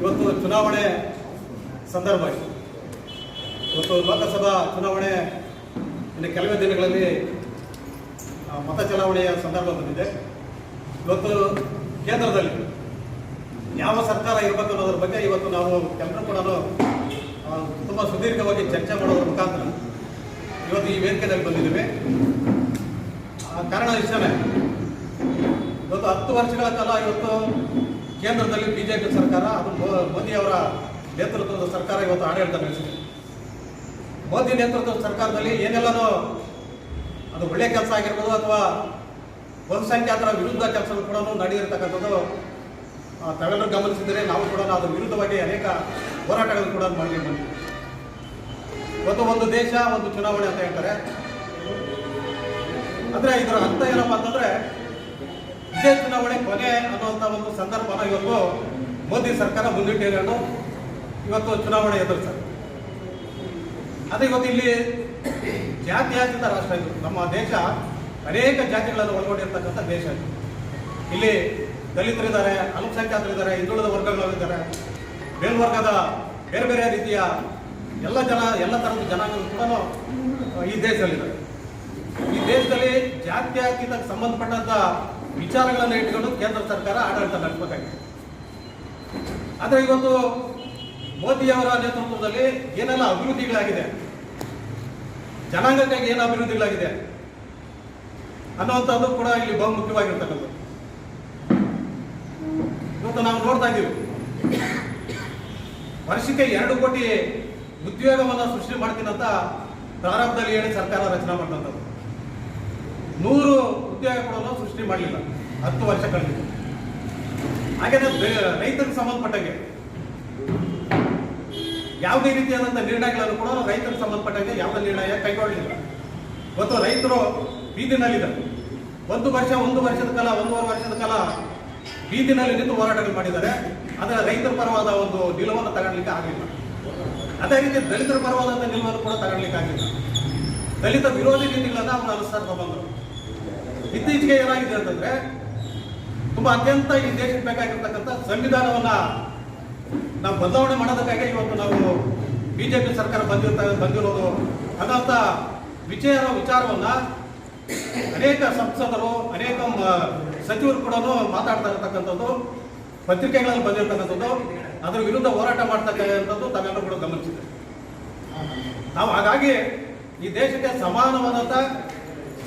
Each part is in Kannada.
ಇವತ್ತು ಚುನಾವಣೆ ಸಂದರ್ಭ. ಇವತ್ತು ಲೋಕಸಭಾ ಚುನಾವಣೆ ಇನ್ನು ಕೆಲವೇ ದಿನಗಳಲ್ಲಿ ಮತ ಚಲಾವಣೆಯ ಸಂದರ್ಭ ಬಂದಿದೆ. ಇವತ್ತು ಕೇಂದ್ರದಲ್ಲಿ ಯಾವ ಸರ್ಕಾರ ಇರಬೇಕು ಅನ್ನೋದ್ರ ಬಗ್ಗೆ ಇವತ್ತು ನಾವು ಎಲ್ಲರೂ ಕೂಡ ತುಂಬ ಸುದೀರ್ಘವಾಗಿ ಚರ್ಚೆ ಮಾಡೋದ್ರ ಮುಖಾಂತರ ಇವತ್ತು ಈ ವೇದಿಕೆಯಲ್ಲಿ ಬಂದಿದ್ದೇವೆ. ಕಾರಣ ಇಷ್ಟನೇ. ಇವತ್ತು ಹತ್ತು ವರ್ಷಗಳ ಕಾಲ ಇವತ್ತು ಕೇಂದ್ರದಲ್ಲಿ ಬಿಜೆಪಿ ಸರ್ಕಾರ, ಅದು ಮೋದಿ ಅವರ ನೇತೃತ್ವದ ಸರ್ಕಾರ ಇವತ್ತು ಆಡಳಿತ ನಡೆಸಿದೆ. ಮೋದಿ ನೇತೃತ್ವದ ಸರ್ಕಾರದಲ್ಲಿ ಏನೆಲ್ಲನೋ ಅದು ಒಳ್ಳೆ ಕೆಲಸ ಆಗಿರ್ಬೋದು ಅಥವಾ ಬಹುಸಂಖ್ಯಾತರ ವಿರುದ್ಧ ಕೆಲಸಗಳು ಕೂಡ ನಡೆದಿರ್ತಕ್ಕಂಥದ್ದು ತಾವೆಲ್ಲರೂ ಗಮನಿಸಿದರೆ ನಾವು ಕೂಡ ಅದ್ರ ವಿರುದ್ಧವಾಗಿ ಅನೇಕ ಹೋರಾಟಗಳು ಕೂಡ ಮಾಡಿ ಇವತ್ತು ಒಂದು ದೇಶ, ಒಂದು ಚುನಾವಣೆ ಅಂತ ಹೇಳ್ತಾರೆ. ಅಂದ್ರೆ ಇದರ ಅರ್ಥ ಏನಪ್ಪ ಅಂತಂದ್ರೆ ಇದೇ ಚುನಾವಣೆ ಕೊನೆ ಅನ್ನುವಂಥ ಒಂದು ಸಂದರ್ಭನ ಇವತ್ತು ಮೋದಿ ಸರ್ಕಾರ ಮುಂದಿಟ್ಟಿಕೊಂಡು ಇವತ್ತು ಚುನಾವಣೆ ಎದುರಿಸ್ತಾರೆ ಅದೇ ಇವತ್ತು ಇಲ್ಲಿ ಜಾತ್ಯತೀತ ರಾಷ್ಟ್ರ ಇದು. ನಮ್ಮ ದೇಶ ಅನೇಕ ಜಾತಿಗಳನ್ನು ಒಳಗೊಂಡಿರ್ತಕ್ಕಂಥ ದೇಶ ಇದು. ಇಲ್ಲಿ ದಲಿತರಿದ್ದಾರೆ, ಅಲ್ಪಸಂಖ್ಯಾತರಿದ್ದಾರೆ, ಹಿಂದುಳಿದ ವರ್ಗಗಳಿದ್ದಾರೆ ಮೇಲ್ವರ್ಗದ ಬೇರೆ ಬೇರೆ ರೀತಿಯ ಎಲ್ಲ ಜನ, ಎಲ್ಲ ಥರದ ಜನಾಂಗಗಳು ಕೂಡ ಈ ದೇಶದಲ್ಲಿದ್ದಾರೆ. ಈ ದೇಶದಲ್ಲಿ ಜಾತ್ಯಾತೀತಕ್ಕೆ ಸಂಬಂಧಪಟ್ಟಂತ ವಿಚಾರಗಳನ್ನು ಇಟ್ಕೊಂಡು ಕೇಂದ್ರ ಸರ್ಕಾರ ಆಡಳಿತ ನಡೆಸಬೇಕಾಗಿದೆ. ಆದರೆ ಇವತ್ತು ಮೋದಿಯವರ ನೇತೃತ್ವದಲ್ಲಿ ಏನೆಲ್ಲ ಅಭಿವೃದ್ಧಿಗಳಾಗಿದೆ? ಜನಾಂಗಕ್ಕಾಗಿ ಏನು ಅಭಿವೃದ್ಧಿಗಳಾಗಿದೆ? ಅನ್ನುವಂಥದ್ದು ಕೂಡ ಇಲ್ಲಿ ಬಹು ಮುಖ್ಯವಾಗಿರ್ತಕ್ಕಂಥದ್ದು ಇವತ್ತು ನಾವು ನೋಡ್ತಾ ಇದ್ದೀವಿ. ವರ್ಷಕ್ಕೆ ಎರಡು ಕೋಟಿ ಉದ್ಯೋಗವನ್ನು ಸೃಷ್ಟಿ ಮಾಡ್ತೀನಂತ ಪ್ರಾರಂಭದಲ್ಲಿ ಹೇಳಿ ಸರ್ಕಾರ ರಚನೆ ಮಾಡಿದಂಥದ್ದು. ನೂರು ಉದ್ಯೋಗಗಳನ್ನು ಸೃಷ್ಟಿ ಮಾಡಲಿಲ್ಲ ಹತ್ತು ವರ್ಷ ಕಳೆದಿದೆ. ಹಾಗೆ ರೈತರಿಗೆ ಸಂಬಂಧಪಟ್ಟಂಗೆ ಯಾವುದೇ ರೀತಿಯಾದಂಥ ನಿರ್ಣಯಗಳನ್ನು ಕೂಡ ರೈತರಿಗೆ ಸಂಬಂಧಪಟ್ಟಂಗೆ ಯಾವುದೇ ನಿರ್ಣಯ ಕೈಗೊಳ್ಳಲಿಲ್ಲ. ಇವತ್ತು ರೈತರು ಬೀದಿನಲ್ಲಿದ್ದಾರೆ ಒಂದು ವರ್ಷ, ಒಂದು ವರ್ಷದ ಕಾಲ, ಒಂದೂವರೆ ವರ್ಷದ ಕಾಲ ಬೀದಿನಲ್ಲಿ ನಿಂತು ಹೋರಾಟಗಳು ಮಾಡಿದ್ದಾರೆ. ಆದರೆ ರೈತರ ಪರವಾದ ಒಂದು ನಿಲುವನ್ನು ತಗೊಳ್ಲಿಕ್ಕೆ ಆಗಲಿಲ್ಲ ಅದೇ ರೀತಿ ದಲಿತರ ಪರವಾದಂಥ ನಿಲುವನ್ನು ಕೂಡ ತಗೊಳ್ಲಿಕ್ಕೆ ಆಗಲಿಲ್ಲ ದಲಿತ ವಿರೋಧಿ ನೀತಿಗಳನ್ನ ಅವರು ಅನುಸರಿಸ್ತಾ ಬಂದರು. ಇತ್ತೀಚೆಗೆ ಏನಾಗಿದೆ ಅಂತಂದ್ರೆ ತುಂಬಾ ಅತ್ಯಂತ ಈ ದೇಶಕ್ಕೆ ಬೇಕಾಗಿರ್ತಕ್ಕಂಥ ಸಂವಿಧಾನವನ್ನ ನಾವು ಬದಲಾವಣೆ ಮಾಡೋದಕ್ಕಾಗಿ ಇವತ್ತು ನಾವು ಬಿಜೆಪಿ ಸರ್ಕಾರ ಬಂದಿರ್ತ ಬಂದಿರೋದು. ಅನ್ನೋಂಥ ವಿಚಾರ ವಿಚಾರವನ್ನ ಅನೇಕ ಸಂಸದರು, ಅನೇಕ ಸಚಿವರು ಕೂಡ ಮಾತಾಡ್ತಾ ಇರತಕ್ಕಂಥದ್ದು, ಪತ್ರಿಕೆಗಳಲ್ಲಿ ಬಂದಿರತಕ್ಕಂಥದ್ದು. ಅದರ ವಿರುದ್ಧ ಹೋರಾಟ ಮಾಡ್ತಕ್ಕಂಥದ್ದು ತಾವೆಲ್ಲರೂ ಕೂಡ ಗಮನಿಸಿದೆ ನಾವು ಹಾಗಾಗಿ ಈ ದೇಶಕ್ಕೆ ಸಮಾನವಾದಂಥ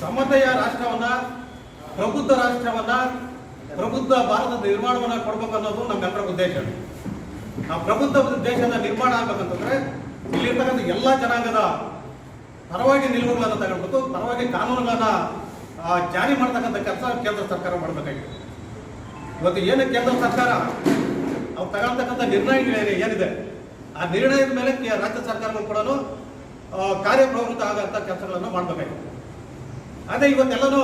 ಸಮತೆಯ ರಾಷ್ಟ್ರವನ್ನ, ಪ್ರಬುದ್ಧ ರಾಷ್ಟ್ರವನ್ನ, ಪ್ರಬುದ್ಧ ಭಾರತದ ನಿರ್ಮಾಣವನ್ನ ಕೊಡ್ಬೇಕು ಅನ್ನೋದು ನಮ್ಮೆಲ್ಲರ ಉದ್ದೇಶ. ಆ ಪ್ರಬುದ್ಧ ದೇಶದ ನಿರ್ಮಾಣ ಆಗ್ಬೇಕಂತಂದ್ರೆ ಇಲ್ಲಿರ್ತಕ್ಕಂಥ ಎಲ್ಲ ಜನಾಂಗದ ಪರವಾಗಿ ನಿಲುವುಗಳನ್ನು ತಗೊಳ್ಬೇಕು ಪರವಾಗಿ ಕಾನೂನುಗಳನ್ನ ಜಾರಿ ಮಾಡ್ತಕ್ಕಂಥ ಕೆಲಸ ಕೇಂದ್ರ ಸರ್ಕಾರ ಮಾಡಬೇಕಾಗಿದೆ. ಇವತ್ತು ಏನು ಕೇಂದ್ರ ಸರ್ಕಾರ ಅವ್ರು ತಗೊಳ್ತಕ್ಕಂಥ ನಿರ್ಣಯಗಳೇನು ಏನಿದೆ, ಆ ನಿರ್ಣಯದ ಮೇಲೆ ರಾಜ್ಯ ಸರ್ಕಾರಗಳು ಕೂಡ ಕಾರ್ಯಪ್ರವೃತ್ತ ಆಗಂತ ಕೆಲಸಗಳನ್ನು ಮಾಡಬೇಕಾಗಿದೆ. ಅದೇ ಇವತ್ತೆಲ್ಲನೂ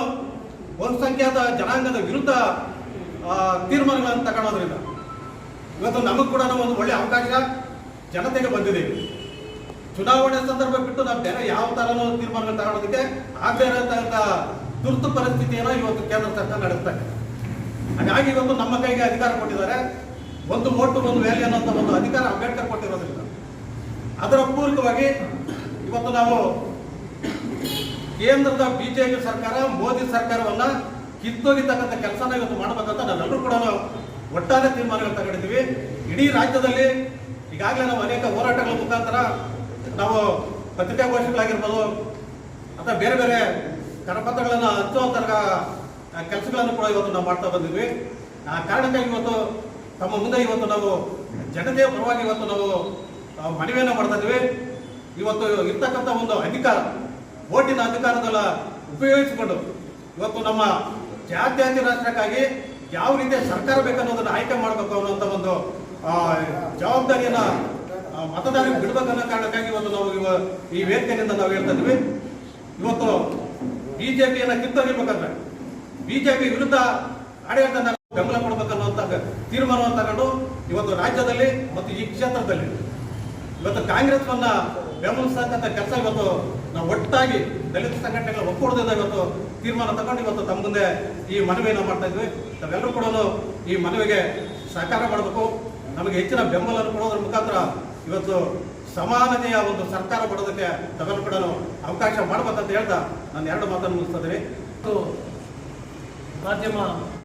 ಬಹುಸಂಖ್ಯಾತ ಜನಾಂಗದ ವಿರುದ್ಧ ತೀರ್ಮಾನಗಳನ್ನು ತಗೊಳ್ಳೋದ್ರಿಂದ ಇವತ್ತು ನಮಗೂ ಕೂಡ ಒಂದು ಒಳ್ಳೆ ಅವಕಾಶ ಜನತೆಗೆ ಬಂದಿದೆ. ಚುನಾವಣೆ ಸಂದರ್ಭ ಬಿಟ್ಟು ನಾವು ಬೇರೆ ಯಾವ ಥರನೂ ತೀರ್ಮಾನಗಳು ತಗೊಳ್ಳೋದಕ್ಕೆ ಆಗದೇ ಇರತಕ್ಕಂಥ ತುರ್ತು ಪರಿಸ್ಥಿತಿಯನ್ನು ಇವತ್ತು ಕೇಂದ್ರ ಸರ್ಕಾರ ನಡೆಸ್ತಾ ಇದೆ. ಹಾಗಾಗಿ ಇವತ್ತು ನಮ್ಮ ಕೈಗೆ ಅಧಿಕಾರ ಕೊಟ್ಟಿದ್ದಾರೆ. ಒಂದು ಓಟು, ಒಂದು ವ್ಯಾಲ್ಯೂ ಅನ್ನೋಂಥ ಒಂದು ಅಧಿಕಾರ ಅಂಬೇಡ್ಕರ್ ಕೊಟ್ಟಿರೋದ್ರಿಂದ ಅದರ ಪೂರ್ವಕವಾಗಿ ಇವತ್ತು ನಾವು ಕೇಂದ್ರದ ಬಿಜೆಪಿ ಸರ್ಕಾರ, ಮೋದಿ ಸರ್ಕಾರವನ್ನ ಕಿತ್ತೋಗಿರ್ತಕ್ಕಂಥ ಕೆಲಸನ ಇವತ್ತು ಮಾಡಬೇಕಂತ ನಾವೆಲ್ಲರೂ ಕೂಡ ನಾವು ಒಟ್ಟಾರೆ ತೀರ್ಮಾನಗಳು ತಗೊಂಡಿದ್ದೀವಿ. ಇಡೀ ರಾಜ್ಯದಲ್ಲಿ ಈಗಾಗಲೇ ನಾವು ಅನೇಕ ಹೋರಾಟಗಳ ಮುಖಾಂತರ ನಾವು ಪತ್ರಿಕಾಗೋಷ್ಠಿಗಳಾಗಿರ್ಬೋದು, ಅಥವಾ ಬೇರೆ ಬೇರೆ ಕರಪತ್ರಗಳನ್ನು ಹಂಚುವಂಥ ಕೆಲಸಗಳನ್ನು ಕೂಡ ಇವತ್ತು ನಾವು ಮಾಡ್ತಾ ಬಂದಿದ್ವಿ. ಆ ಕಾರಣಕ್ಕಾಗಿ ಇವತ್ತು ತಮ್ಮ ಮುಂದೆ ಇವತ್ತು ನಾವು ಜನತೆಯ ಪರವಾಗಿ ಇವತ್ತು ನಾವು ಮನವಿಯನ್ನು ಮಾಡ್ತಾ ಇದ್ದೀವಿ ಇವತ್ತು ಇರ್ತಕ್ಕಂಥ ಒಂದು ಅಧಿಕಾರ ಓಟಿನ ಅಧಿಕಾರದಲ್ಲ ಉಪಯೋಗಿಸಿಕೊಂಡು ಇವತ್ತು ನಮ್ಮ ಜಾತ್ಯಾತಿ ರಾಷ್ಟ್ರಕ್ಕಾಗಿ ಯಾವ ರೀತಿಯ ಸರ್ಕಾರ ಬೇಕನ್ನೋದನ್ನ ಆಯ್ಕೆ ಮಾಡಬೇಕು ಅನ್ನೋಂಥ ಒಂದು ಜವಾಬ್ದಾರಿಯನ್ನು ಮತದಾರರಿಗೆ ಬಿಡ್ಬೇಕನ್ನೋ ಕಾರಣಕ್ಕಾಗಿ ಇವತ್ತು ನಾವು ಇವ- ಈ ವೇದಿಕೆಯಿಂದ ನಾವು ಹೇಳ್ತಾ ಇದ್ವಿ ಇವತ್ತು ಬಿಜೆಪಿಯನ್ನ ಕಿತ್ತೊಗಿರ್ಬೇಕಂದ್ರೆ ಬಿಜೆಪಿ ವಿರುದ್ಧ ಆಡಳಿತ ನಾವು ಬೆಂಬಲ ಕೊಡಬೇಕನ್ನುವಂಥ ತೀರ್ಮಾನವನ್ನು ತಗೊಂಡು ಇವತ್ತು ರಾಜ್ಯದಲ್ಲಿ ಮತ್ತು ಈ ಕ್ಷೇತ್ರದಲ್ಲಿ, ಇವತ್ತು ಕಾಂಗ್ರೆಸ್ವನ್ನ ಬೆಂಬಲಿಸ್ತಕ್ಕಂಥ ಕೆಲಸ ಇವತ್ತು ನಾವು ಒಟ್ಟಾಗಿ ದಲಿತ ಸಂಘಟನೆಗಳ ಒಕ್ಕೂಟದಿಂದ ಇವತ್ತು ತೀರ್ಮಾನ ತಗೊಂಡು ಇವತ್ತು ತಮ್ಮ ಮುಂದೆ ಈ ಮನವಿಯನ್ನು ಮಾಡ್ತಾ ಇದ್ವಿ. ನಾವೆಲ್ಲರೂ ಕೂಡ ಈ ಮನವಿಗೆ ಸಹಕಾರ ಮಾಡಬೇಕು. ನಮಗೆ ಹೆಚ್ಚಿನ ಬೆಂಬಲವನ್ನು ಕೊಡೋದ್ರ ಮುಖಾಂತರ ಇವತ್ತು ಸಮಾನತೆಯ ಒಂದು ಸರ್ಕಾರ ಕೊಡೋದಕ್ಕೆ ತಗೊಂಡು ಕೂಡ ಅವಕಾಶ ಮಾಡಬೇಕಂತ ಹೇಳ್ತಾ ನಾನು ಎರಡು ಮಾತನ್ನು ಮುಗಿಸ್ತಾ ಇದ್ದೀನಿ. ಮಾಧ್ಯಮ